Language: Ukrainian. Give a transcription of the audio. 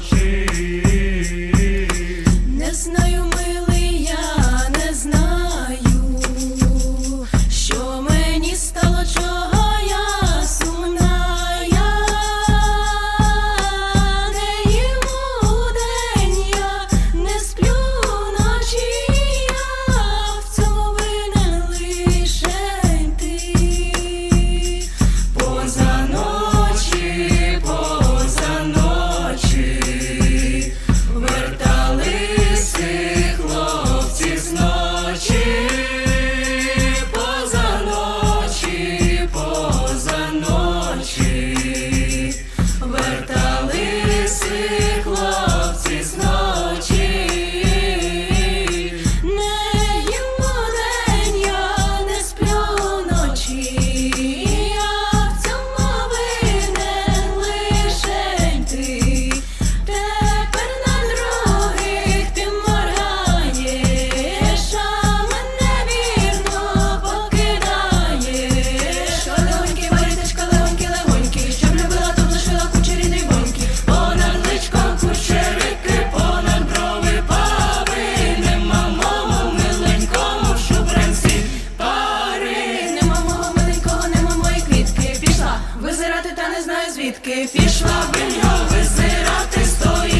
She. Та не знаю звідки. Пішла бельо визирати, стоїть